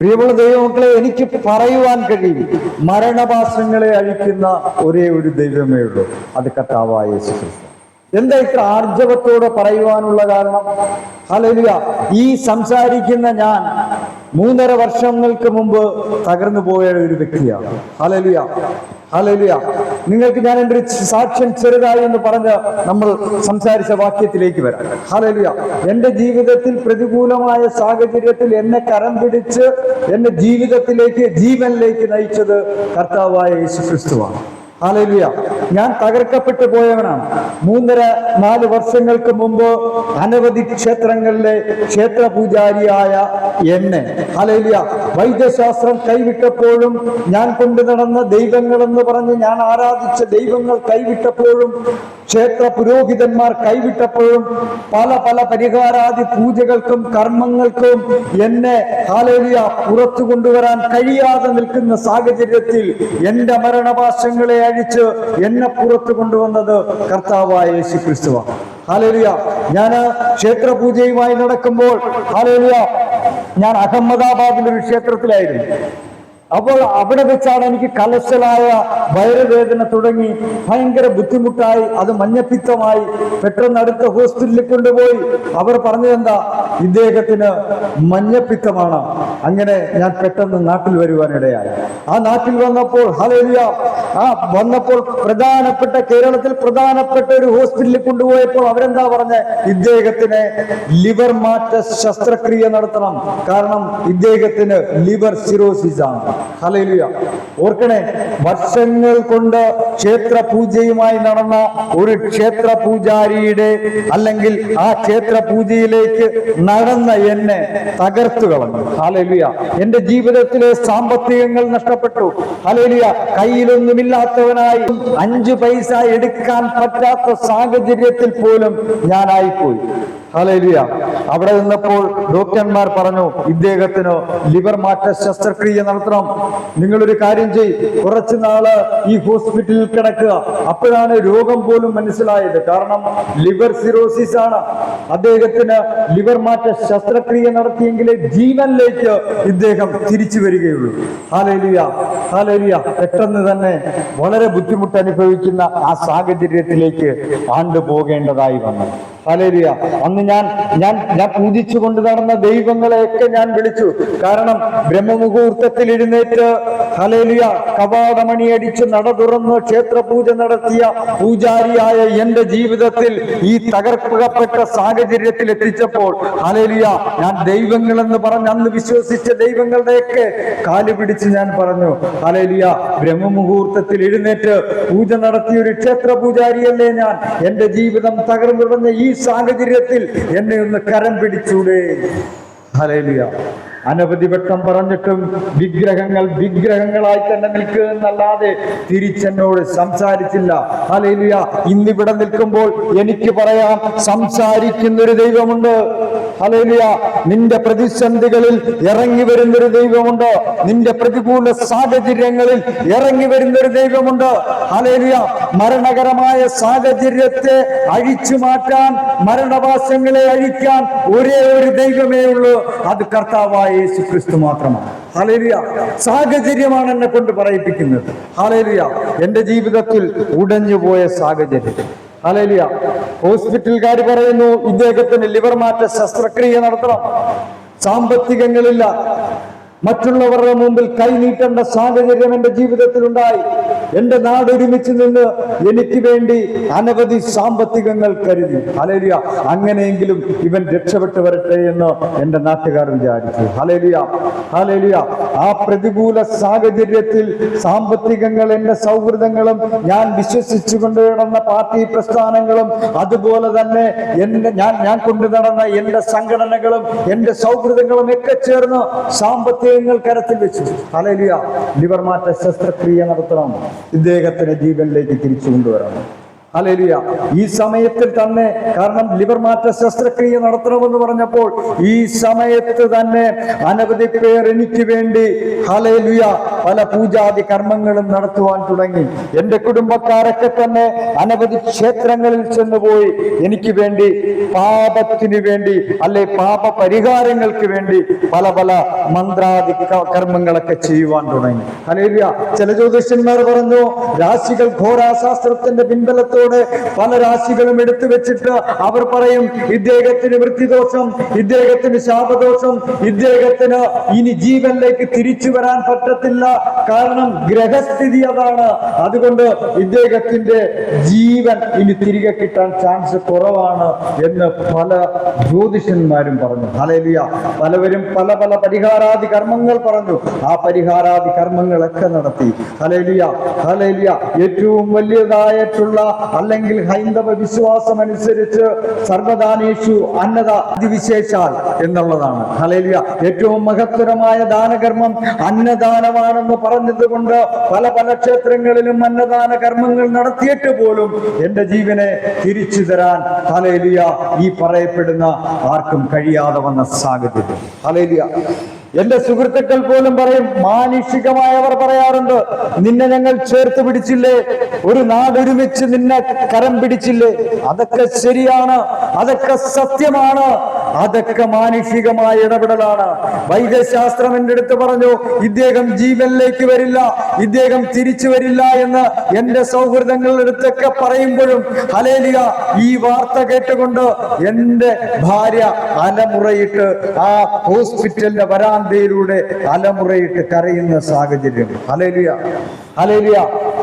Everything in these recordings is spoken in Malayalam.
പ്രിയമുള്ള ദൈവമക്കളെ എനിക്ക് പറയുവാൻ കഴിയും. മരണപാസങ്ങളെ അഴിക്കുന്ന ഒരേ ഒരു ദൈവമേ ഉള്ളൂ. അത് കർത്താവായ യേശു എന്താ ഇത്ര ആർജവത്തോടെ പറയുവാനുള്ള കാരണം? ഹലലിയ ഈ സംസാരിക്കുന്ന ഞാൻ മൂന്നര വർഷങ്ങൾക്ക് മുമ്പ് തകർന്നു പോയ ഒരു വ്യക്തിയാണ്. ഹലലുയ ഹലലുയ നിങ്ങൾക്ക് ഞാൻ എന്റെ ഒരു സാക്ഷ്യം ചെറുതായി എന്ന് പറഞ്ഞ് നമ്മൾ സംസാരിച്ച വാക്യത്തിലേക്ക് വരാം. ഹലലുയ എന്റെ ജീവിതത്തിൽ പ്രതികൂലമായ സാഹചര്യത്തിൽ എന്നെ കരം പിടിച്ച് എന്റെ ജീവിതത്തിലേക്ക് ജീവനിലേക്ക് നയിച്ചത് കർത്താവായ യേശു ക്രിസ്തുവാണ് ഹാലേലുയ ഞാൻ തകർക്കപ്പെട്ടു പോയവനാണ്. മൂന്നര നാല് വർഷങ്ങൾക്ക് മുമ്പ് അനവധി ക്ഷേത്രങ്ങളിലെ ക്ഷേത്ര പൂജാരിയായ എന്നെ. അലലിയ വൈദ്യശാസ്ത്രം കൈവിട്ടപ്പോഴും ഞാൻ കൊണ്ടു നടന്ന ദൈവങ്ങളെന്ന് പറഞ്ഞ് ഞാൻ ആരാധിച്ച ദൈവങ്ങൾ കൈവിട്ടപ്പോഴും ക്ഷേത്ര പുരോഹിതന്മാർ കൈവിട്ടപ്പോഴും പല പല പരിഹാരാദി പൂജകൾക്കും കർമ്മങ്ങൾക്കും എന്നെ ഹാലേലിയ പുറത്തു കൊണ്ടുവരാൻ കഴിയാതെ നിൽക്കുന്ന സാഹചര്യത്തിൽ എന്റെ മരണപാശങ്ങളെ അഴിച്ച് എന്നെ പുറത്തു കൊണ്ടുവന്നത് കർത്താവായ യേശു ക്രിസ്തുവാണ് ഹാലേലിയ. ഞാൻ ക്ഷേത്ര പൂജയുമായി നടക്കുമ്പോൾ ഹാലേലിയ ഞാൻ അഹമ്മദാബാദിൽ ഒരു ക്ഷേത്രത്തിലായിരുന്നു. അപ്പോൾ അവിടെ വെച്ചാണ് എനിക്ക് കലശലായ വയറുവേദന തുടങ്ങി. ഭയങ്കര ബുദ്ധിമുട്ടായി അത് മഞ്ഞപ്പിത്തമായി. പെട്ടെന്ന് അടുത്ത ഹോസ്പിറ്റലിൽ കൊണ്ടുപോയി. അവർ പറഞ്ഞതെന്താ ഇദ്ദേഹത്തിന് മഞ്ഞപ്പിത്തമാണ്. അങ്ങനെ ഞാൻ പെട്ടെന്ന് നാട്ടിൽ വരുവാനിടയായി. ആ നാട്ടിൽ വന്നപ്പോൾ ഹലേലിയ ആ വന്നപ്പോൾ പ്രധാനപ്പെട്ട കേരളത്തിൽ പ്രധാനപ്പെട്ട ഒരു ഹോസ്പിറ്റലിൽ കൊണ്ടുപോയപ്പോൾ അവരെന്താ പറഞ്ഞ? ഇദ്ദേഹത്തിന് ലിവർ മാറ്റ ശസ്ത്രക്രിയ നടത്തണം. കാരണം ഇദ്ദേഹത്തിന് ലിവർ സിറോസിസ് ആണ് ഹലേലിയ ഓർക്കണേ വർഷങ്ങൾ കൊണ്ട് ക്ഷേത്ര പൂജയുമായി നടന്ന ഒരു ക്ഷേത്ര പൂജാരിയുടെ അല്ലെങ്കിൽ ആ ക്ഷേത്ര പൂജയിലേക്ക് നടന്ന എന്നെ തകർത്തു കളഞ്ഞു. ഹാലേലിയ എന്റെ ജീവിതത്തിലെ സാമ്പത്തികങ്ങൾ നഷ്ടപ്പെട്ടു. ഹാലേലിയ കയ്യിലൊന്നുമില്ലാത്തവനായി അഞ്ചു പൈസ എടുക്കാൻ പറ്റാത്ത സാഹചര്യത്തിൽ പോലും ഞാനായിപ്പോയി. ഹലേലിയ അവിടെ നിന്നപ്പോൾ ഡോക്ടർമാർ പറഞ്ഞു ഇദ്ദേഹത്തിന് ലിവർ മാറ്റ ശസ്ത്രക്രിയ നടത്തണം. നിങ്ങളൊരു കാര്യം ചെയ് കുറച്ച് നാൾ ഈ ഹോസ്പിറ്റലിൽ കിടക്കുക. അപ്പോഴാണ് രോഗം പോലും മനസ്സിലായത്. കാരണം ലിവർ സിറോസിസ് ആണ്. അദ്ദേഹത്തിന് ലിവർ മാറ്റ ശസ്ത്രക്രിയ നടത്തിയെങ്കിലേ ജീവനിലേക്ക് ഇദ്ദേഹം തിരിച്ചു വരികയുള്ളൂ. ഹാലേലിയ ഹാലേലിയ. പെട്ടെന്ന് തന്നെ വളരെ ബുദ്ധിമുട്ട് അനുഭവിക്കുന്ന ആ സാഹചര്യത്തിലേക്ക് ആണ്ടുപോകേണ്ടതായി വന്നു. ഹലേലിയ അന്ന് ഞാൻ ഞാൻ ഞാൻ പൂജിച്ചു കൊണ്ട് നടന്ന ദൈവങ്ങളെയൊക്കെ ഞാൻ വിളിച്ചു. കാരണം ബ്രഹ്മമുഹൂർത്തത്തിൽ എഴുന്നേറ്റ് ഹലേലിയ കവാടമണി അടിച്ച് നട തുറന്ന് ക്ഷേത്രപൂജ നടത്തിയ പൂജാരിയായ എന്റെ ജീവിതത്തിൽ ഈ തകർക്കപ്പെട്ട സാഹചര്യത്തിൽ എത്തിച്ചപ്പോൾ ഹലേലിയ ഞാൻ ദൈവങ്ങൾ എന്ന് പറഞ്ഞ് അന്ന് വിശ്വസിച്ച ദൈവങ്ങളുടെയൊക്കെ കാൽ പിടിച്ച് ഞാൻ പറഞ്ഞു ഹലേലിയ ബ്രഹ്മമുഹൂർത്തത്തിൽ എഴുന്നേറ്റ് പൂജ നടത്തിയ ഒരു ക്ഷേത്ര പൂജാരിയല്ലേ ഞാൻ? എന്റെ ജീവിതം തകർന്നു ഈ സാഹചര്യത്തിൽ എന്നെ ഒന്ന് കരം പിടിച്ചൂടെ. ഹലേലിയ അനവധി വട്ടം പറഞ്ഞിട്ടും വിഗ്രഹങ്ങൾ വിഗ്രഹങ്ങളായി തന്നെ നിൽക്കുക എന്നല്ലാതെ തിരിച്ചെന്നോട് സംസാരിച്ചില്ല. ഹലേലിയ ഇന്നിവിടെ നിൽക്കുമ്പോൾ എനിക്ക് പറയാം സംസാരിക്കുന്നൊരു ദൈവമുണ്ട്. ഹലേലിയ നിന്റെ പ്രതിസന്ധികളിൽ ഇറങ്ങി വരുന്നൊരു ദൈവമുണ്ട്. നിന്റെ പ്രതികൂല സാഹചര്യങ്ങളിൽ ഇറങ്ങി വരുന്നൊരു ദൈവമുണ്ട്. ഹലേലിയ മരണകരമായ സാഹചര്യത്തെ അഴിച്ചു മാറ്റാൻ മരണവാസങ്ങളെ അഴിക്കാൻ ഒരേ ഒരു ദൈവമേ ഉള്ളൂ. അത് കർത്താവായ യേശു ക്രിസ്തു മാത്രമാണ്. ഹലേലിയ സാഹചര്യമാണ് എന്നെ കൊണ്ട് പറയിപ്പിക്കുന്നത്. ഹലേലിയ എന്റെ ജീവിതത്തിൽ ഉടഞ്ഞുപോയ സാഹചര്യം. ഹലേലിയ ഹോസ്പിറ്റലുകാർ പറയുന്നു ഇദ്ദേഹത്തിന് ലിവർ മാറ്റ ശസ്ത്രക്രിയ നടത്തണം. സാമ്പത്തികങ്ങളില്ല. മറ്റുള്ളവരുടെ മുമ്പിൽ കൈനീട്ടേണ്ട സാഹചര്യം എന്റെ ജീവിതത്തിൽ ഉണ്ടായി എന്റെ നാട് ഒരുമിച്ച് നിന്ന് എനിക്ക് വേണ്ടി അനവധി സാമ്പത്തികങ്ങൾ കരുതി. ഹലേലിയ അങ്ങനെയെങ്കിലും ഇവൻ രക്ഷപ്പെട്ടു വരട്ടെ എന്ന് എന്റെ നാട്ടുകാർ വിചാരിച്ചു. ഹലേലിയ ഹലേലിയ ആ പ്രതികൂല സാഹചര്യത്തിൽ സാമ്പത്തികങ്ങൾ എന്റെ സൗഹൃദങ്ങളും ഞാൻ വിശ്വസിച്ചു കൊണ്ട് നടന്ന പാർട്ടി പ്രസ്ഥാനങ്ങളും അതുപോലെ തന്നെ എന്റെ ഞാൻ ഞാൻ കൊണ്ടു നടന്ന എന്റെ സംഘടനകളും എന്റെ സൗഹൃദങ്ങളും ഒക്കെ ചേർന്ന് സാമ്പത്തികങ്ങൾ കരത്തിൽ വെച്ചു. തലയിലിയ ലിവർ മാറ്റ ശസ്ത്രക്രിയ നടത്തണം. ഇദ്ദേഹത്തിന്റെ ജീവനിലേക്ക് തിരിച്ചു കൊണ്ടുവരണം. ഹലേലിയ ഈ സമയത്തിൽ തന്നെ കാരണം ലിവർ മാറ്റ ശസ്ത്രക്രിയ നടത്തണമെന്ന് പറഞ്ഞപ്പോൾ ഈ സമയത്ത് തന്നെ അനവധി പേർ എനിക്ക് വേണ്ടി ഹലേലുയ പല പൂജാതി കർമ്മങ്ങളും നടത്തുവാൻ തുടങ്ങി. എന്റെ കുടുംബക്കാരൊക്കെ തന്നെ അനവധി ക്ഷേത്രങ്ങളിൽ ചെന്നുപോയി എനിക്ക് വേണ്ടി പാപത്തിന് വേണ്ടി അല്ലെ പാപ പരിഹാരങ്ങൾക്ക് വേണ്ടി പല പല മന്ത്രാദി കർമ്മങ്ങളൊക്കെ ചെയ്യുവാൻ തുടങ്ങി. ഹലേലിയ ചില ജ്യോതിഷന്മാർ പറഞ്ഞു രാശികൾ ഘോരാശാസ്ത്രത്തിന്റെ പിൻബലത്തോടെ പല രാശികളും എടുത്തു വെച്ചിട്ട് അവർ പറയും ഇദ്ദേഹത്തിന് വൃത്തിദോഷം ഇദ്ദേഹത്തിന് ശാപദോഷം ഇദ്ദേഹത്തിന് ഇനി ജീവനിലേക്ക് തിരിച്ചു വരാൻ പറ്റത്തില്ല. കാരണം ഗ്രഹസ്ഥിതി അതാണ്. അതുകൊണ്ട് ഇദ്ദേഹത്തിന്റെ ജീവൻ ഇനി തിരികെ കിട്ടാൻ ചാൻസ് കുറവാണ് എന്ന് പല ജ്യോതിഷന്മാരും പറഞ്ഞു. ഹലേലിയ പലവരും പല പല പരിഹാരാദി കർമ്മങ്ങൾ പറഞ്ഞു. ആ പരിഹാരാദി കർമ്മങ്ങളൊക്കെ നടത്തി. ഹലേലിയ ഹലേലിയ ഏറ്റവും വലിയതായിട്ടുള്ള അല്ലെങ്കിൽ ഹൈന്ദവ വിശ്വാസം അനുസരിച്ച് സർവദാനേഷു അന്നത അതിവിശേഷാൽ എന്നുള്ളതാണ്. ഹലേലിയ ഏറ്റവും മഹത്തരമായ ദാനകർമ്മം അന്നദാനമാണെന്ന് പറഞ്ഞതുകൊണ്ട് പല പല ക്ഷേത്രങ്ങളിലും അന്നദാന കർമ്മങ്ങൾ നടത്തിയിട്ട് പോലും എന്റെ ജീവനെ തിരിച്ചു തരാൻ ഹലേലിയ ഈ പറയപ്പെടുന്ന ആർക്കും കഴിയാതെ വന്ന സാഹചര്യം. ഹലേലിയ എന്റെ സുഹൃത്തുക്കൾ പോലും പറയും മാനുഷികമായവർ പറയാറുണ്ട് നിന്നെ ഞങ്ങൾ ചേർത്ത് പിടിച്ചില്ലേ? ഒരു നാടൊരുമിച്ച് നിന്നെ കരം പിടിച്ചില്ലേ? അതൊക്കെ ശരിയാണ് അതൊക്കെ സത്യമാണ് അതൊക്കെ മാനുഷികമായ ഇടപെടലാണ്. വൈദ്യശാസ്ത്രം എന്റെ അടുത്ത് പറഞ്ഞു ഇദ്ദേഹം ജീവനിലേക്ക് വരില്ല ഇദ്ദേഹം തിരിച്ചു വരില്ല എന്ന് എന്റെ സൗഹൃദങ്ങളുടെ അടുത്തൊക്കെ പറയുമ്പോഴും ഹലേലിയ ഈ വാർത്ത കേട്ടുകൊണ്ട് എന്റെ ഭാര്യ അലമുറയിട്ട് ആ ഹോസ്പിറ്റലിന്റെ വരാന്തയിലൂടെ അലമുറയിട്ട് കരയുന്ന സാഹചര്യം. ഹലേലിയ ഹലേലിയ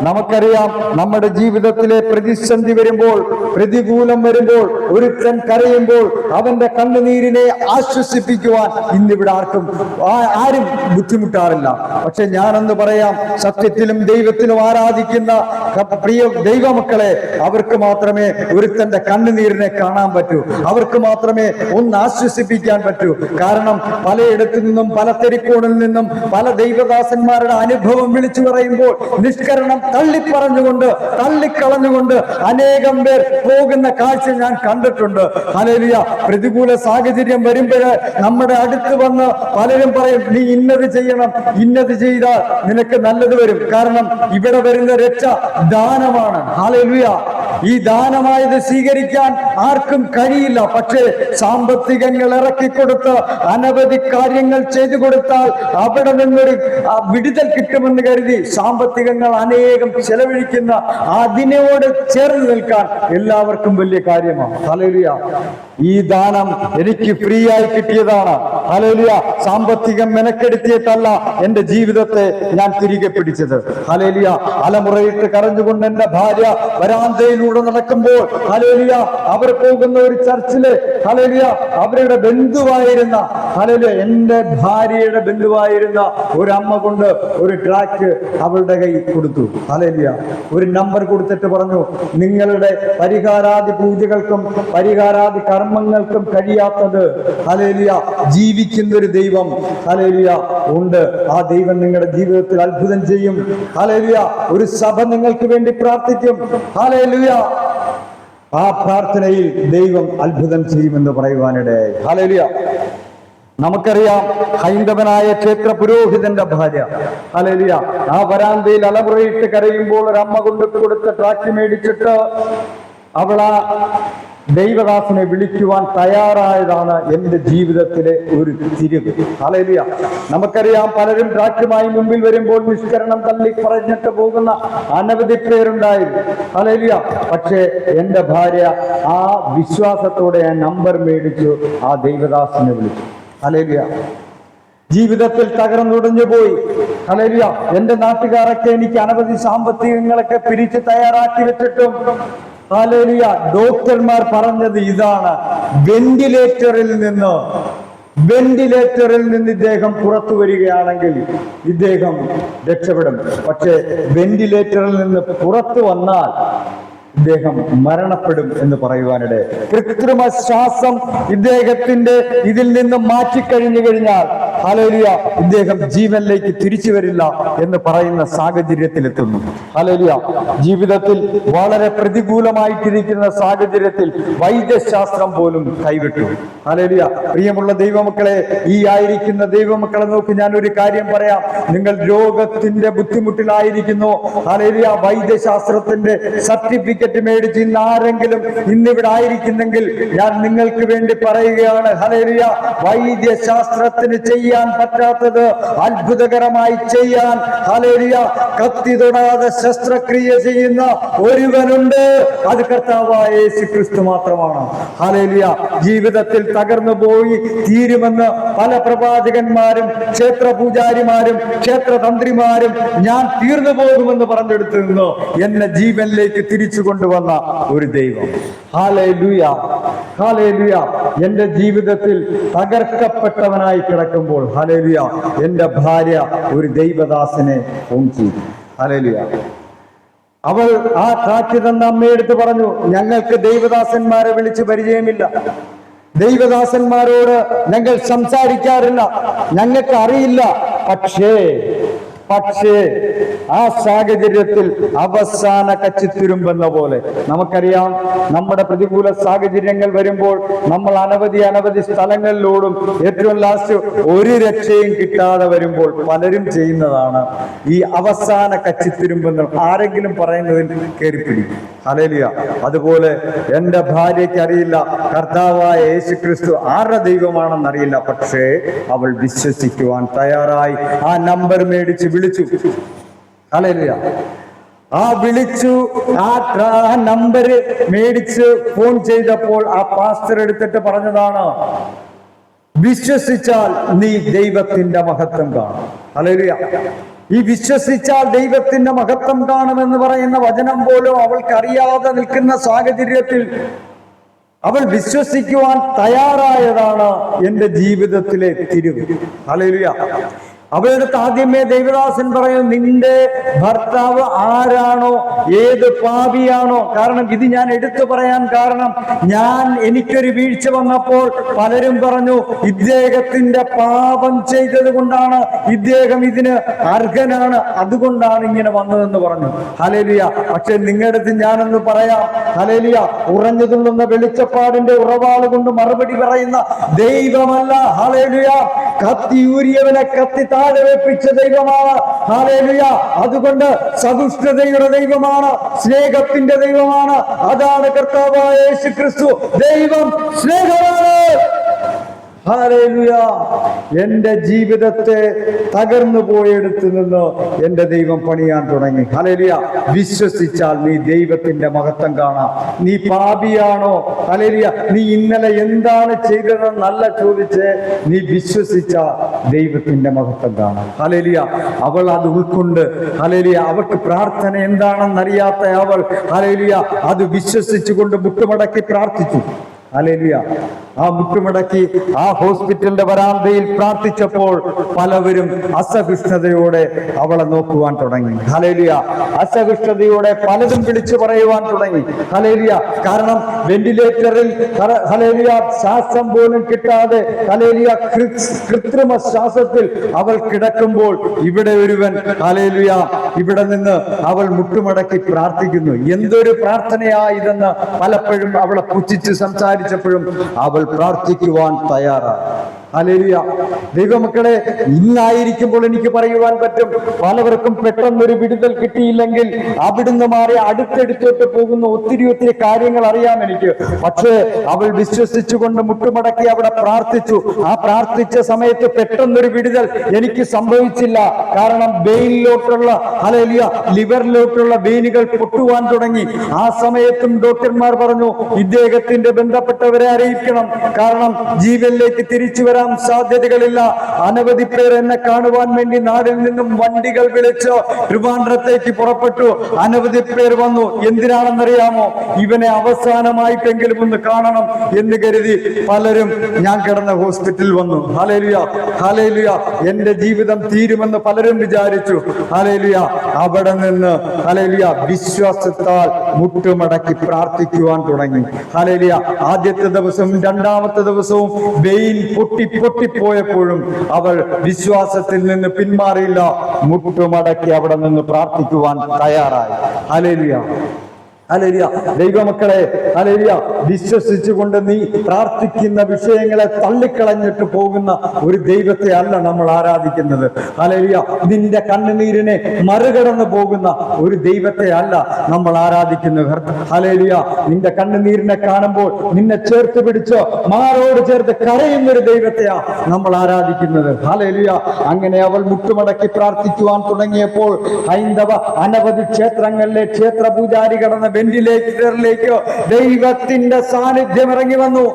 നമുക്കറിയാം നമ്മുടെ ജീവിതത്തിലെ പ്രതിസന്ധി വരുമ്പോൾ പ്രതികൂലം വരുമ്പോൾ ഒരുത്തൻ കരയുമ്പോൾ അവന്റെ കണ്ണുനീരിനെ ആശ്വസിപ്പിക്കുവാൻ ഇന്നിവിടെ ആർക്കും ആരും ബുദ്ധിമുട്ടാറില്ല. പക്ഷെ ഞാനെന്ന് പറയാം സത്യത്തിലും ദൈവത്തിലും ആരാധിക്കുന്ന പ്രിയ ദൈവമക്കളെ അവർക്ക് മാത്രമേ ഒരുത്തന്റെ കണ്ണുനീരിനെ കാണാൻ പറ്റൂ. അവർക്ക് മാത്രമേ ഒന്ന് ആശ്വസിപ്പിക്കാൻ പറ്റൂ. കാരണം പലയിടത്തു നിന്നും പല തെരിക്കോണിൽ നിന്നും പല ദൈവദാസന്മാരുടെ അനുഭവം വിളിച്ചു പറയുമ്പോൾ നിഷ്കരണം തള്ളിപ്പറഞ്ഞുകൊണ്ട് തള്ളിക്കളഞ്ഞുകൊണ്ട് അനേകം പേർ പോകുന്ന കാഴ്ച ഞാൻ കണ്ടിട്ടുണ്ട്. അലേലിയ പ്രതികൂല സാഹചര്യം വരുമ്പോഴ് നമ്മുടെ അടുത്ത് വന്ന് പലരും പറയും നീ ഇന്നത് ചെയ്യണം ഇന്നത് ചെയ്താൽ നിനക്ക് നല്ലത് വരും. കാരണം ഇവിടെ വരുന്ന രക്ഷ ദാനമാണ്. അലേലിയ ഈ ദാനമായത് സ്വീകരിക്കാൻ ആർക്കും കഴിയില്ല. പക്ഷേ സാമ്പത്തികങ്ങൾ ഇറക്കിക്കൊടുത്ത് അനവധി കാര്യങ്ങൾ ചെയ്തു കൊടുത്താൽ അവിടെ നിന്നൊരു വിടുതൽ കിട്ടുമെന്ന് കരുതി സാമ്പത്തികങ്ങൾ അനേകം ചെലവഴിക്കുന്ന അതിനോട് ചേർന്ന് നിൽക്കാൻ എല്ലാവർക്കും വലിയ കാര്യമാണ്. ഹലേലിയ ഈ ദാനം എനിക്ക് ഫ്രീ ആയി കിട്ടിയതാണ്. ഹലേലിയ സാമ്പത്തികം മെനക്കെടുത്തിയിട്ടല്ല എന്റെ ജീവിതത്തെ ഞാൻ തിരികെ പിടിച്ചത്. ഹലേലിയ അലമുറയിട്ട് കരഞ്ഞുകൊണ്ട് എന്റെ ഭാര്യ വരാന്തയിലൂടെ നടക്കുമ്പോൾ ഹലേലിയ അവർ പോകുന്ന ഒരു ചർച്ചിൽ ഹലേലിയ അവരുടെ ബന്ധുവായിരുന്ന ഹലേലിയ എന്റെ ഭാര്യയുടെ ബന്ധുവായിരുന്ന ഒരു അമ്മ കൊണ്ട് ഒരു ട്രാക്ക് അവളുടെ കൈ കൊടുത്തു. ഹലേലിയ ഒരു നമ്പർ കൊടുത്തിട്ട് പറഞ്ഞു നിങ്ങളുടെ പരിഹാരാദി പൂജകൾക്കും പരിഹാരാദി കർമ്മങ്ങൾക്കും കഴിയാത്തത് ഹലേലിയ ജീവിക്കുന്ന ഒരു ദൈവം. ഹലേലിയ ഉണ്ട്. ആ ദൈവം നിങ്ങളുടെ ജീവിതത്തിൽ അത്ഭുതം ചെയ്യും. ഹലേലിയ ഒരു സഭ നിങ്ങൾക്ക് വേണ്ടി പ്രാർത്ഥിക്കും. ഹലേലിയ ആ പ്രാർത്ഥനയിൽ ദൈവം അത്ഭുതം ചെയ്യുമെന്ന് പറയുവാനിടയായി ഹലേലിയ നമുക്കറിയാം ഹൈന്ദവനായ ക്ഷേത്ര പുരോഹിതന്റെ ഭാര്യ. ഹലേലിയ ആ വരാന്തയിൽ അലമുറയിട്ട് കരയുമ്പോൾ ഒരു അമ്മ കൊണ്ട് കൊടുത്ത ട്രാക്ക് മേടിച്ചിട്ട് അവളാ ദൈവദാസനെ വിളിക്കുവാൻ തയ്യാറായതാണ് എന്റെ ജീവിതത്തിലെ ഒരു തിരിവ്. ഹലേലിയ നമുക്കറിയാം പലരും ട്രാക്കുമായി മുമ്പിൽ വരുമ്പോൾ നിഷ്കരണം തള്ളി പറഞ്ഞിട്ട് പോകുന്ന അനവധി പേരുണ്ടായിരുന്നു ഹലേലിയ പക്ഷേ എന്റെ ഭാര്യ ആ വിശ്വാസത്തോടെ ഞാൻ നമ്പർ മേടിച്ചു ആ ദൈവദാസനെ വിളിച്ചു. ഹലേലിയ ജീവിതത്തിൽ തകർന്നുടഞ്ഞു പോയി. ഹലേലിയ എന്റെ നാട്ടുകാരൊക്കെ എനിക്ക് അനവധി സാമ്പത്തികങ്ങളൊക്കെ പിരിച്ച് തയ്യാറാക്കി വെച്ചിട്ടും ഹലേലിയ ഡോക്ടർമാർ പറഞ്ഞത് ഇതാണ്. വെന്റിലേറ്ററിൽ നിന്ന് വെന്റിലേറ്ററിൽ നിന്ന് ഇദ്ദേഹം പുറത്തു വരികയാണെങ്കിൽ ഇദ്ദേഹം രക്ഷപ്പെടും. പക്ഷെ വെന്റിലേറ്ററിൽ നിന്ന് പുറത്തു വന്നാൽ ഇദ്ദേഹം മരണപ്പെടും എന്ന് പറയുവാനിടെ. കൃത്രിമ ശ്വാസം ഇദ്ദേഹത്തിന്റെ ഇതിൽ നിന്ന് മാറ്റിക്കഴിഞ്ഞു കഴിഞ്ഞാൽ ഹലോലിയ ഇദ്ദേഹം ജീവനിലേക്ക് തിരിച്ചു വരില്ല എന്ന് പറയുന്ന സാഹചര്യത്തിലെത്തുന്നു. ഹലോലിയ ജീവിതത്തിൽ വളരെ പ്രതികൂലമായിട്ടിരിക്കുന്ന സാഹചര്യത്തിൽ വൈദ്യശാസ്ത്രം പോലും കൈവിട്ടു. ഹലോലിയ പ്രിയമുള്ള ദൈവമക്കളെ ഈ ആയിരിക്കുന്ന ദൈവമക്കളെ നോക്കി ഞാൻ ഒരു കാര്യം പറയാം. നിങ്ങൾ രോഗത്തിന്റെ ബുദ്ധിമുട്ടിലായിരിക്കുന്നു. ഹലോലിയ വൈദ്യശാസ്ത്രത്തിന്റെ സർട്ടിഫിക്കറ്റ് മേടിച്ച് ഇന്ന് ആരെങ്കിലും ഇന്നിവിടെ ആയിരിക്കുന്നെങ്കിൽ ഞാൻ നിങ്ങൾക്ക് വേണ്ടി പറയുകയാണ്. ഹലേലിയ വൈദ്യശാസ്ത്രത്തിന് ചെയ്യാൻ പറ്റാത്തത് അത്ഭുതകരമായി ചെയ്യാൻ. ഹലേലിയ കത്തി തൊടാതെ ശസ്ത്രക്രിയ ചെയ്യുന്ന ഒരുവനുണ്ട്. അത് കർത്താവായ യേശു ക്രിസ്തു മാത്രമാണ്. ഹലേലിയ ജീവിതത്തിൽ തകർന്നു പോയി തീരുമെന്ന് പല പ്രവാചകന്മാരും ക്ഷേത്ര പൂജാരിമാരും ക്ഷേത്ര തന്ത്രിമാരും ഞാൻ തീർന്നു പോകുമെന്ന് പറഞ്ഞെടുത്തു നിന്നോ? എന്നെ ജീവനിലേക്ക് തിരിച്ചു കൊണ്ടുവന്ന ഒരു ദൈവം. എന്റെ ജീവിതത്തിൽ തകർക്കപ്പെട്ടവനായി കിടക്കുമ്പോൾ ഹലേലിയ എന്റെ ഭാര്യ ഒരു ദൈവദാസനെ ഓങ്കി ഹാലേലുയ. അവൾ ആ കാറ്റ് തന്ന അമ്മയെടുത്ത് പറഞ്ഞു ഞങ്ങൾക്ക് ദൈവദാസന്മാരെ വിളിച്ച് പരിചയമില്ല. ദൈവദാസന്മാരോട് ഞങ്ങൾ സംസാരിക്കാറില്ല. ഞങ്ങൾക്ക് അറിയില്ല. പക്ഷേ പക്ഷേ ആ സാഹചര്യത്തിൽ അവസാന കച്ചിത്തുരുമ്പെന്ന പോലെ. നമുക്കറിയാം നമ്മുടെ പ്രതികൂല സാഹചര്യങ്ങൾ വരുമ്പോൾ നമ്മൾ അനവധി അനവധി സ്ഥലങ്ങളിലോടും ഏറ്റവും ലാസ്റ്റ് ഒരു രക്ഷയും കിട്ടാതെ വരുമ്പോൾ പലരും ചെയ്യുന്നതാണ് ഈ അവസാന കച്ചിത്തുരുമ്പെന്ന് ആരെങ്കിലും പറയുന്നതിൽ കയറി പിടിക്കും. ഹലേലിയ അതുപോലെ എന്റെ ഭാര്യയ്ക്ക് അറിയില്ല കർത്താവായ യേശു ക്രിസ്തു ആരുടെ ദൈവമാണെന്ന് അറിയില്ല പക്ഷേ അവൾ വിശ്വസിക്കുവാൻ തയ്യാറായി. ആ നമ്പർ മേടിച്ച് വിളിച്ചു. ഹലേലിയ ആ വിളിച്ചു ആ നമ്പർ മേടിച്ച് ഫോൺ ചെയ്തപ്പോൾ ആ പാസ്റ്റർ എടുത്തിട്ട് പറഞ്ഞതാണ് വിശ്വസിച്ചാൽ നീ ദൈവത്തിന്റെ മഹത്വം കാണും. ഹല്ലേലൂയ. ഈ വിശ്വസിച്ചാൽ ദൈവത്തിന്റെ മഹത്വം കാണുമെന്ന് പറയുന്ന വചനം പോലും അവൾക്ക് അറിയാതെ നിൽക്കുന്ന സാഹചര്യത്തിൽ അവൾ വിശ്വസിക്കുവാൻ തയ്യാറായതാണ് എന്റെ ജീവിതത്തിലെ തിരിവ്. ഹല്ലേലൂയ. അവളടുത്ത് ആദ്യമേ ദൈവദാസൻ പറയും നിന്റെ ഭർത്താവ് ആരാണോ? ഏത് പാപിയാണോ? കാരണം ഇത് ഞാൻ എടുത്തു പറയാൻ കാരണം ഞാൻ എനിക്കൊരു വീഴ്ച വന്നപ്പോൾ പലരും പറഞ്ഞു ഇദ്ദേഹത്തിന്റെ പാപം ചെയ്തത് കൊണ്ടാണ് ഇദ്ദേഹം ഇതിന് അർഹനാണ്. അതുകൊണ്ടാണ് ഇങ്ങനെ വന്നതെന്ന് പറഞ്ഞു. ഹലേലിയ പക്ഷെ നിങ്ങളുടെ അടുത്ത് ഞാനൊന്ന് പറയാം. ഹലേലിയ ഉറഞ്ഞു തുള്ളുന്ന വെളിച്ചപ്പാടിന്റെ ഉറവാൾ കൊണ്ട് മറുപടി പറയുന്ന ദൈവമല്ല. ഹലേലിയ കത്തിയൂരിയവനെ കത്തി താഴെ വെപ്പിച്ച ദൈവമാണ്. ഹാലേലുയ അതുകൊണ്ട് സദുഷ്ടതയുടെ ദൈവമാണ് സ്നേഹത്തിന്റെ ദൈവമാണ്. അതാണ് കർത്താവായ യേശു ക്രിസ്തു ദൈവം സ്നേഹമാണ്. എന്റെ ജീവിതത്തെ തകർന്നു പോയെടുത്ത് നിന്ന് എന്റെ ദൈവം പണിയാൻ തുടങ്ങി. ഹലേലിയ. വിശ്വസിച്ചാൽ നീ ദൈവത്തിന്റെ മഹത്വം കാണാം. നീ പാപിയാണോ? ഹലേലിയ. നീ ഇന്നലെ എന്താണ് ചെയ്തതെന്നല്ല ചോദിച്ച്. നീ വിശ്വസിച്ച ദൈവത്തിന്റെ മഹത്വം കാണാം. ഹലേലിയ. അവൾ അത് ഉൾക്കൊണ്ട് ഹലേലിയ അവൾക്ക് പ്രാർത്ഥന എന്താണെന്നറിയാത്ത അവൾ ഹലേലിയ അത് വിശ്വസിച്ചുകൊണ്ട് മുട്ടുമടക്കി പ്രാർത്ഥിച്ചു. ഹലേലിയ. ആ മുട്ടുമടക്കി ആ ഹോസ്പിറ്റലിന്റെ വരാന്തയിൽ പ്രാർത്ഥിച്ചപ്പോൾ പലവരും അസഹിഷ്ണുതയോടെ അവളെ നോക്കുവാൻ തുടങ്ങി. ഹലേലിയ അസഹിഷ്ണുതയോടെ പലതും വിളിച്ചു പറയുവാൻ തുടങ്ങി. ഹലേലിയ കാരണം വെന്റിലേറ്ററിൽ ഹലേലിയ ശ്വാസം പോലും കിട്ടാതെ ഹലേലിയ കൃത്രിമ ശ്വാസത്തിൽ അവൾ കിടക്കുമ്പോൾ ഇവിടെ ഒരുവൻ ഹലേലിയ ഇവിടെ നിന്ന് അവൾ മുട്ടുമടക്കി പ്രാർത്ഥിക്കുന്നു. എന്തൊരു പ്രാർത്ഥനയാ ഇതെന്ന് പലപ്പോഴും അവളെ പുച്ഛിച്ച് സംസാരിച്ചപ്പോഴും അവൾ പ്രാർത്ഥിക്കുവാൻ തയ്യാറാണ് ഹല്ലേലൂയ ദൈവമക്കളെ ഇന്നായിരിക്കുമ്പോൾ എനിക്ക് പറയുവാൻ പറ്റും പലവർക്കും പെട്ടെന്നൊരു വിടുതൽ കിട്ടിയില്ലെങ്കിൽ അവിടുന്ന് മാറി അടുത്തടുത്തോട്ട് പോകുന്ന ഒത്തിരി ഒത്തിരി കാര്യങ്ങൾ അറിയാം എനിക്ക്. പക്ഷേ അവൾ വിശ്വസിച്ചുകൊണ്ട് മുട്ടുമടക്കി അവിടെ പ്രാർത്ഥിച്ചു. ആ പ്രാർത്ഥിച്ച സമയത്ത് പെട്ടെന്നൊരു വിടുതൽ എനിക്ക് സംഭവിച്ചില്ല. കാരണം ബെയിനിലോട്ടുള്ള ഹലേലിയ ലിവറിലോട്ടുള്ള വെയിനുകൾ പൊട്ടുവാൻ തുടങ്ങി. ആ സമയത്തും ഡോക്ടർമാർ പറഞ്ഞു ഇദ്ദേഹത്തിന്റെ ബന്ധപ്പെട്ടവരെ അറിയിക്കണം. കാരണം ജീവനിലേക്ക് തിരിച്ചു വരാൻ വരാനും സാധ്യതകളില്ല. അനവധി പേർ എന്നെ കാണുവാൻ വേണ്ടി നാടിൽ നിന്നും വണ്ടികൾ വിളിച്ച് ട്രിവാൻഡ്രത്തേക്ക് പുറപ്പെട്ടു. അനവധി പേർ വന്നു. എന്തിനാണെന്നറിയാമോ? ഇവനെ അവസാനമായിട്ടെങ്കിലും ഒന്ന് കാണണം എന്ന് കരുതി പലരും ഞാൻ കിടന്ന ഹോസ്പിറ്റലിൽ വന്നു. ഹലേലിയ ഹലേലിയ എന്റെ ജീവിതം തീരുമെന്ന് പലരും വിചാരിച്ചു. ഹലേലിയ അവിടെ നിന്ന് ഹലേലിയ വിശ്വാസത്താൽ മുട്ടുമടക്കി പ്രാർത്ഥിക്കുവാൻ തുടങ്ങി. ഹലേലിയ ആദ്യത്തെ ദിവസവും രണ്ടാമത്തെ ദിവസവും വെയിൽ പൊട്ടി പൊട്ടിപ്പോയപ്പോഴും അവൾ വിശ്വാസത്തിൽ നിന്ന് പിന്മാറിയില്ല. മുട്ടുമടക്കി അവിടെ നിന്ന് പ്രാർത്ഥിക്കുവാൻ തയ്യാറായി. ഹലേലുയ അലരിയ ദൈവമക്കളെ അലരിയ വിശ്വസിച്ചുകൊണ്ട് നീ പ്രാർത്ഥിക്കുന്ന വിഷയങ്ങളെ തള്ളിക്കളഞ്ഞിട്ട് പോകുന്ന ഒരു ദൈവത്തെ അല്ല നമ്മൾ ആരാധിക്കുന്നത്. അലരിയ നിന്റെ കണ്ണുനീരിനെ മറികടന്നു പോകുന്ന ഒരു ദൈവത്തെ അല്ല നമ്മൾ ആരാധിക്കുന്നത്. അലരിയ നിന്റെ കണ്ണുനീരിനെ കാണുമ്പോൾ നിന്നെ ചേർത്ത് പിടിച്ച് മാറോട് ചേർത്ത് കരയുന്ന ഒരു ദൈവത്തെയാ നമ്മൾ ആരാധിക്കുന്നത്. അലരിയ അങ്ങനെ അവൾ മുട്ടുമടക്കി പ്രാർത്ഥിക്കുവാൻ തുടങ്ങിയപ്പോൾ ഹൈന്ദവ അനവധി ക്ഷേത്രങ്ങളിലെ ക്ഷേത്ര പൂജാരി കടന്ന വെന്റിലേറ്ററിലേക്ക് ദൈവത്തിന്റെ സാന്നിധ്യം ഇറങ്ങി വന്നു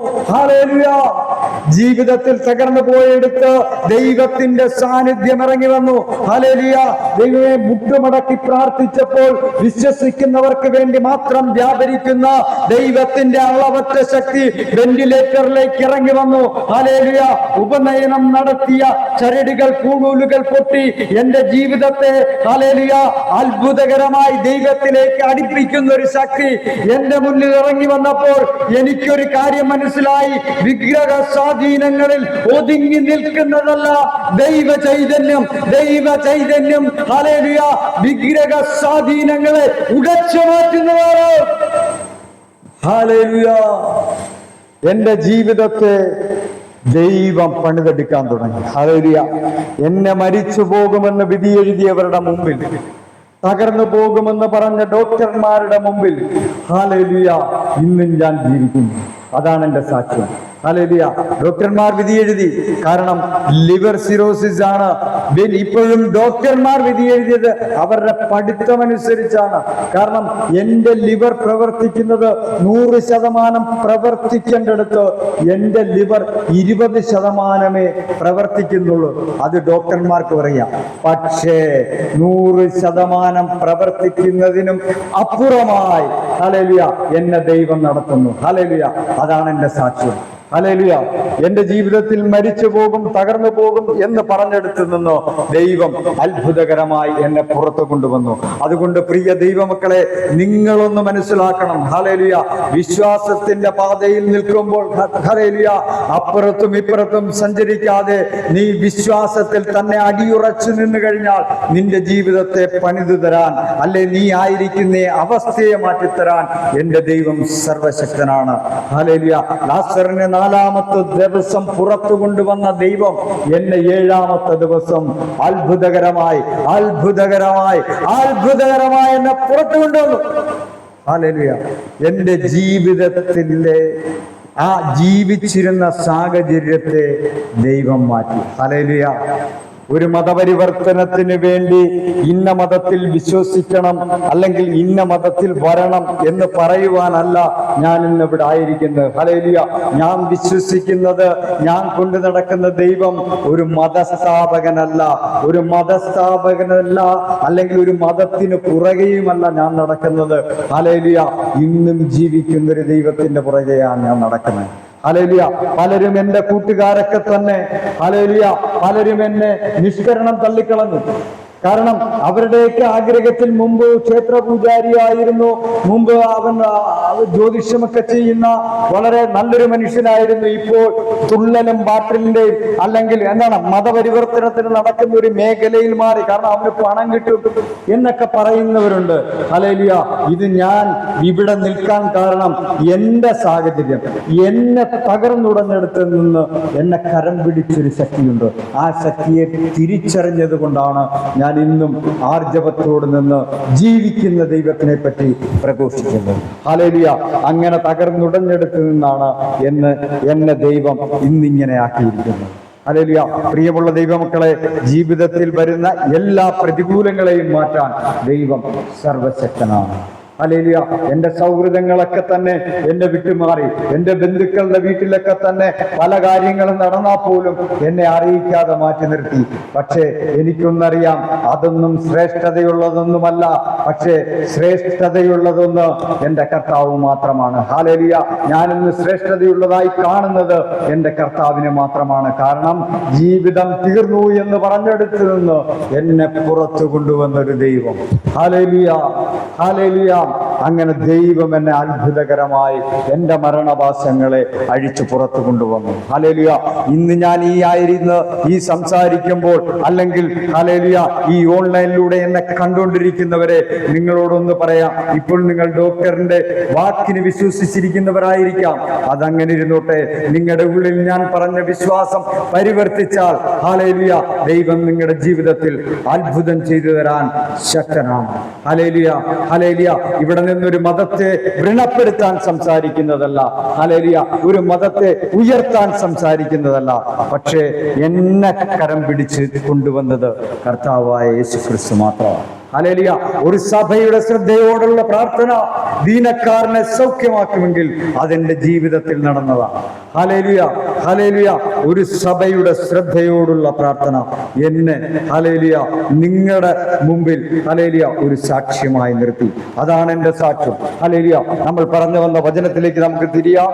ജീവിതത്തിൽ തകർന്നു പോയെടുത്ത് ദൈവത്തിന്റെ സാന്നിധ്യം ഇറങ്ങി വന്നു. ഹലേലിയ ദൈവമേ മുട്ടുമടക്കി പ്രാർത്ഥിച്ചപ്പോൾ വിശ്വസിക്കുന്നവർക്ക് വേണ്ടി മാത്രം വ്യാപരിക്കുന്ന ദൈവത്തിന്റെ അളവറ്റ ശക്തി വെന്റിലേറ്ററിലേക്ക് ഇറങ്ങി വന്നു. ഹലേലിയ ഉപനയനം നടത്തിയ ചരടുകൾ കൂണൂലുകൾ പൊട്ടി എന്റെ ജീവിതത്തെ ഹലേലിയ അത്ഭുതകരമായി ദൈവത്തിലേക്ക് അടിപ്പിക്കുന്ന ഒരു ശക്തി എന്റെ മുന്നിൽ ഇറങ്ങി വന്നപ്പോൾ എനിക്കൊരു കാര്യം മനസ്സിലായി. വിഗ്രഹ സ്വാധീനങ്ങളിൽ ഒതുങ്ങി നിൽക്കുന്നതല്ല ദൈവ ചൈതന്യം. ദൈവ ചൈതന്യം. ഹലേലിയ വിഗ്രഹ സ്വാധീനങ്ങളെ ഉടച്ചു മാറ്റുന്നതാണ്. എന്റെ ജീവിതത്തെ ദൈവം പണിതെടുക്കാൻ തുടങ്ങി. അതെ എന്നെ മരിച്ചു പോകുമെന്ന് വിധി എഴുതിയവരുടെ മുമ്പിൽ തകർന്നു പോകുമെന്ന് പറഞ്ഞ ഡോക്ടർമാരുടെ മുമ്പിൽ ഹാലേലിയ ഇന്നും ഞാൻ ജീവിക്കുന്നു. അതാണ് എന്റെ സാക്ഷ്യം. ഹാലേലുയ ഡോക്ടർമാർ വിധി എഴുതി. കാരണം ലിവർ സിറോസിസ് ആണ്. ഇപ്പോഴും ഡോക്ടർമാർ വിധി എഴുതിയത് അവരുടെ പഠിത്തമനുസരിച്ചാണ്. കാരണം എന്റെ ലിവർ പ്രവർത്തിക്കുന്നത് നൂറ് ശതമാനം പ്രവർത്തിക്കേണ്ടടുത്ത് എന്റെ ലിവർ ഇരുപത് ശതമാനമേ പ്രവർത്തിക്കുന്നുള്ളൂ. അത് ഡോക്ടർമാർക്ക് പറയാം. പക്ഷേ നൂറ് ശതമാനം പ്രവർത്തിക്കുന്നതിനും അപ്പുറമായി. ഹലേലിയ എന്നെ ദൈവം നടത്തുന്നു. ഹലേലിയ അതാണ് എന്റെ സാക്ഷ്യം. ഹലേലുയ എന്റെ ജീവിതത്തിൽ മരിച്ചു പോകും തകർന്നു പോകും എന്ന് പറഞ്ഞെടുത്ത് നിന്നോ. ദൈവം അത്ഭുതകരമായി എന്നെ പുറത്തു കൊണ്ടുവന്നു. അതുകൊണ്ട് പ്രിയ ദൈവമക്കളെ നിങ്ങളൊന്ന് മനസ്സിലാക്കണം. ഹലേലുയ വിശ്വാസത്തിന്റെ പാതയിൽ നിൽക്കുമ്പോൾ ഹലേലുയ അപ്പുറത്തും ഇപ്പുറത്തും സഞ്ചരിക്കാതെ നീ വിശ്വാസത്തിൽ തന്നെ അടിയുറച്ചു നിന്ന് കഴിഞ്ഞാൽ നിന്റെ ജീവിതത്തെ പണിതു തരാൻ അല്ലെ നീ ആയിരിക്കുന്ന അവസ്ഥയെ മാറ്റിത്തരാൻ എന്റെ ദൈവം സർവശക്തനാണ്. ഹലേലിയ ലാസറിനെ നാലാമത്തെ ദിവസം പുറത്തു കൊണ്ടുവന്ന ദൈവം എന്നെ ഏഴാമത്തെ ദിവസം അത്ഭുതകരമായി അത്ഭുതകരമായി അത്ഭുതകരമായി എന്നെ പുറത്തു കൊണ്ടുവന്നു. എന്റെ ജീവിതത്തിലെ ആ ജീവിച്ചിരുന്ന സാഹചര്യത്തെ ദൈവം മാറ്റി. ഹല്ലേലൂയ. ഒരു മതപരിവർത്തനത്തിന് വേണ്ടി ഇന്ന മതത്തിൽ വിശ്വസിക്കണം അല്ലെങ്കിൽ ഇന്ന മതത്തിൽ വരണം എന്ന് പറയുവാനല്ല ഞാൻ ഇന്ന് ഇവിടെ ആയിരിക്കുന്നത്. ഹലേലിയ ഞാൻ വിശ്വസിക്കുന്നത് ഞാൻ കൊണ്ടു നടക്കുന്ന ദൈവം ഒരു മതസ്ഥാപകനല്ല. ഒരു മതസ്ഥാപകനല്ല അല്ലെങ്കിൽ ഒരു മതത്തിന് പുറകെയുമല്ല ഞാൻ നടക്കുന്നത്. ഹലേലിയ ഇന്നും ജീവിക്കുന്ന ഒരു ദൈവത്തിന്റെ പുറകെയാണ് ഞാൻ നടക്കുന്നത്. ഹലേലിയ പലരും എന്റെ കൂട്ടുകാരൊക്കെ തന്നെ. അലലിയ പലരും എന്നെ നിഷ്കരണം തള്ളിക്കളഞ്ഞു. കാരണം അവരുടെയൊക്കെ ആഗ്രഹത്തിൽ മുമ്പ് ക്ഷേത്ര പൂജാരിയായിരുന്നു മുമ്പ് അവൻ ജ്യോതിഷമൊക്കെ ചെയ്യുന്ന വളരെ നല്ലൊരു മനുഷ്യനായിരുന്നു. ഇപ്പോൾ തുള്ളലും ബാട്ടിലിന്റെ അല്ലെങ്കിൽ എന്താണ് മതപരിവർത്തനത്തിന് നടക്കുന്ന ഒരു മേഖലയിൽ മാറി. കാരണം അവന് പണം കിട്ടും എന്നൊക്കെ പറയുന്നവരുണ്ട്. അലേലിയ ഇത് ഞാൻ ഇവിടെ നിൽക്കാൻ കാരണം എന്റെ സാഹചര്യം. എന്നെ തകർന്നുടഞ്ഞെടുത്ത് നിന്ന് എന്നെ കരം പിടിച്ചൊരു ശക്തിയുണ്ട്. ആ ശക്തിയെ തിരിച്ചറിഞ്ഞത് കൊണ്ടാണ് ഞാൻ ഇന്നും ആർജവത്തോട് നിന്ന് ജീവിക്കുന്ന ദൈവത്തിനെ പറ്റി പ്രഘോഷിക്കുന്നു. ഹലേലിയ അങ്ങനെ തകർന്നുടഞ്ഞെടുത്ത് നിന്നാണ് എന്ന് എന്നെ ദൈവം ഇന്നിങ്ങനെ ആക്കിയിരിക്കുന്നത് അലലിയ പ്രിയമുള്ള ദൈവമക്കളെ ജീവിതത്തിൽ വരുന്ന എല്ലാ പ്രതികൂലങ്ങളെയും മാറ്റാൻ ദൈവം സർവശക്തനാണ്. അലേലിയ എന്റെ സൗഹൃദങ്ങളൊക്കെ തന്നെ എന്നെ വിട്ടുമാറി. എന്റെ ബന്ധുക്കളുടെ വീട്ടിലൊക്കെ തന്നെ പല കാര്യങ്ങളും നടന്നാൽ പോലും എന്നെ അറിയിക്കാതെ മാറ്റി നിർത്തി. പക്ഷേ എനിക്കൊന്നറിയാം അതൊന്നും ശ്രേഷ്ഠതയുള്ളതൊന്നുമല്ല. പക്ഷേ ശ്രേഷ്ഠതയുള്ളതൊന്ന് എന്റെ കർത്താവ് മാത്രമാണ്. ഹാലേലിയ ഞാനിന്ന് ശ്രേഷ്ഠതയുള്ളതായി കാണുന്നത് എന്റെ കർത്താവിന് മാത്രമാണ്. കാരണം ജീവിതം തീർന്നു എന്ന് പറഞ്ഞെടുത്തു നിന്ന് എന്നെ പുറത്തു കൊണ്ടുവന്നൊരു ദൈവം. ഹാലേലിയ ഹാലേലിയ അങ്ങനെ ദൈവം എന്നെ അത്ഭുതകരമായി എന്റെ മരണവാസങ്ങളെ അഴിച്ചു പുറത്തു കൊണ്ടുവന്നു. ഹലേലിയ ഇന്ന് ഞാൻ ഈ ആയിരുന്ന് ഈ സംസാരിക്കുമ്പോൾ അല്ലെങ്കിൽ ഹലേലിയ ഈ ഓൺലൈനിലൂടെ എന്നെ കണ്ടുകൊണ്ടിരിക്കുന്നവരെ നിങ്ങളോടൊന്ന് പറയാം. ഇപ്പോൾ നിങ്ങൾ ഡോക്ടറിന്റെ വാക്കിന് വിശ്വസിച്ചിരിക്കുന്നവരായിരിക്കാം. അതങ്ങനെ ഇരുന്നോട്ടെ. നിങ്ങളുടെ ഉള്ളിൽ ഞാൻ പറഞ്ഞ വിശ്വാസം പരിവർത്തിച്ചാൽ ഹാലേലിയ ദൈവം നിങ്ങളുടെ ജീവിതത്തിൽ അത്ഭുതം ചെയ്തു തരാൻ ശക്തനാണ്. ഹലേലിയ ഹലേലിയ ഇവിടെ നിന്ന് ഒരു മതത്തെ വൃണപ്പെടുത്താൻ സംസാരിക്കുന്നതല്ല. അലേലിയ ഒരു മതത്തെ ഉയർത്താൻ സംസാരിക്കുന്നതല്ല. പക്ഷേ എന്നെ കരം പിടിച്ച് കൊണ്ടുവന്നത് കർത്താവായ യേശു ക്രിസ്തു മാത്രമാണ്. ഹലേലിയ ഒരു സഭയുടെ ശ്രദ്ധയോടുള്ള പ്രാർത്ഥന ദീനക്കാരനെ സൗഖ്യമാക്കുമെങ്കിൽ അതെന്റെ ജീവിതത്തിൽ നടന്നതാണ് ഹലേലിയ ഹലേലിയ ഒരു സഭയുടെ ശ്രദ്ധയോടുള്ള പ്രാർത്ഥന എന്നെ ഹലേലിയ നിങ്ങളുടെ മുമ്പിൽ ഹലേലിയ ഒരു സാക്ഷ്യമായി നിർത്തി. അതാണ് എന്റെ സാക്ഷ്യം. ഹലേലിയ നമ്മൾ പറഞ്ഞു വന്ന വചനത്തിലേക്ക് നമുക്ക് തിരിയാം.